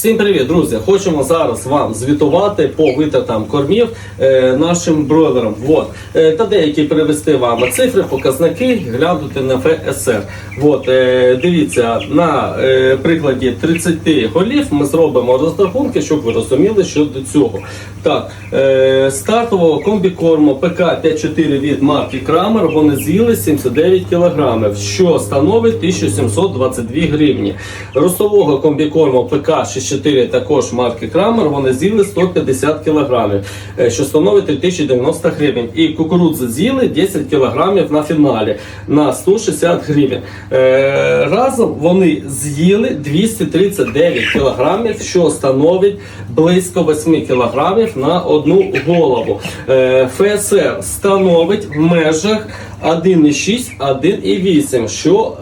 Всім привіт, друзі! Хочемо зараз вам звітувати по витратам кормів е, нашим бройлерам. Вот. Е, та деякі привести вам цифри, показники, глянути на ФСР. Вот. Е, дивіться, на прикладі 30 голів ми зробимо розрахунки, щоб ви розуміли, що до цього. Так, стартового комбікорму ПК-54 від марки Крамер вони з'їли 79 кг, що становить 1722 гривні. Ростового комбікорму ПК-64 також марки Крамер вони з'їли 150 кг, е, що становить 3090 гривень. І кукурудзи з'їли 10 кг на фіналі на 160 гривень. Е, разом вони з'їли 239 кг, що становить близько 8 кг на одну голову. Е, ФСР становить в межах 1,6, 1,8, що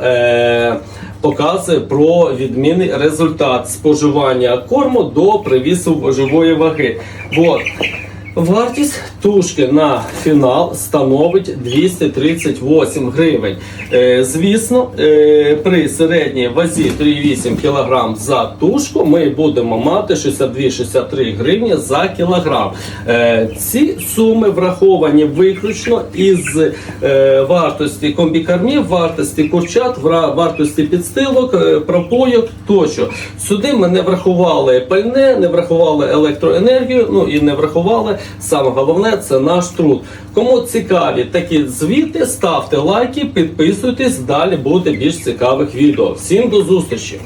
показує про відмінний результат споживання корму до привісу живої ваги. Вот. Вартість тушки на фінал становить 238 гривень. Е, звісно, е, при середній вазі 3,8 кг за тушку ми будемо мати 62-63 гривні за кілограм. Е, ці суми враховані виключно із вартості комбікормів, вартості курчат, вартості підстилок, пропойок тощо. Сюди ми не врахували пальне, не врахували електроенергію, ну і не врахували саме головне це наш труд. Кому цікаві такі звіти, ставте лайки, підписуйтесь. Далі буде більш цікавих відео. Всім до зустрічі!